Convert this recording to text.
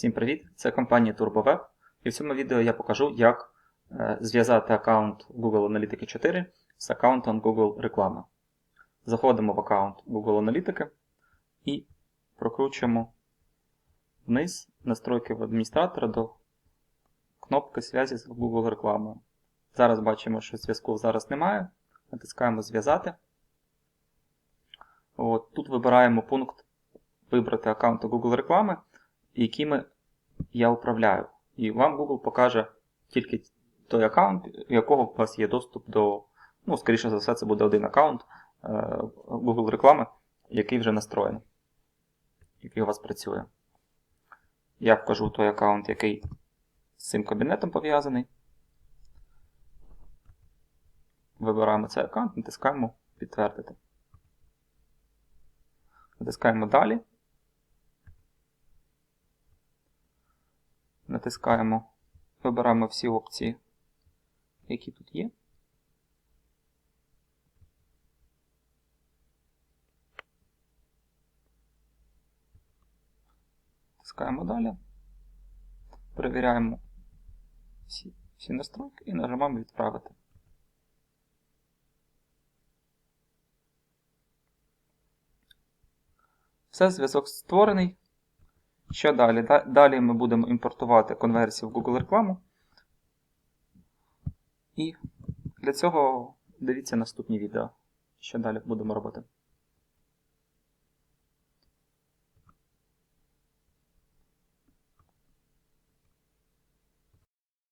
Всім привіт! Це компанія TurboWeb. І в цьому відео я покажу, як е, зв'язати аккаунт Google Аналітики 4 з аккаунтом Google Реклама. Заходимо в аккаунт Google Аналітики і прокручуємо вниз настройки в адміністратора до кнопки зв'язі з Google рекламою. Зараз бачимо, що зв'язку зараз немає. Натискаємо Зв'язати. Тут вибираємо пункт Вибрати аккаунти Google реклами, якими я управляю. І вам Google покаже тільки той аккаунт, у якого у вас є доступ до, ну, скоріше за все, це буде один аккаунт е, Google реклами, який вже настроєний, який у вас працює. Я вкажу той аккаунт, який з цим кабінетом пов'язаний. Вибираємо цей аккаунт, натискаємо Підтвердити. Натискаємо Далі. Натискаємо, вибираємо всі опції, які тут є. Натискаємо далі. Перевіряємо всі, всі настройки і нажимаємо Відправити. Все, зв'язок створений. Що далі? Далі ми будемо імпортувати конверсію в Google рекламу. І для цього дивіться наступні відео, що далі будемо робити.